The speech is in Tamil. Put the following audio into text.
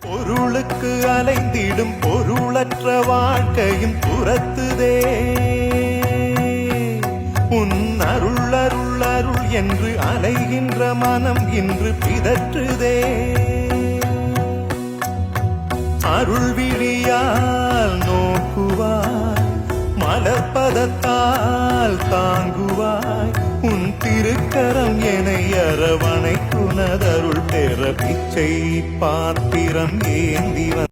பொருளுக்கு அலைந்திடும் பொருளற்ற வாழ்க்கையும் துரத்துதே. உன் அருள் அருள் அருள் என்று அலைகின்ற மனம் இன்று பிதற்றுதே. அருள் விழியால் நோக்குவாய் மலர்பதத்தால் தாங்குவாய் உன் திருக்கரம் என அரவணைக்குனதருள் பெற பிச்சை பாத்திரம் ஏந்தி வந்த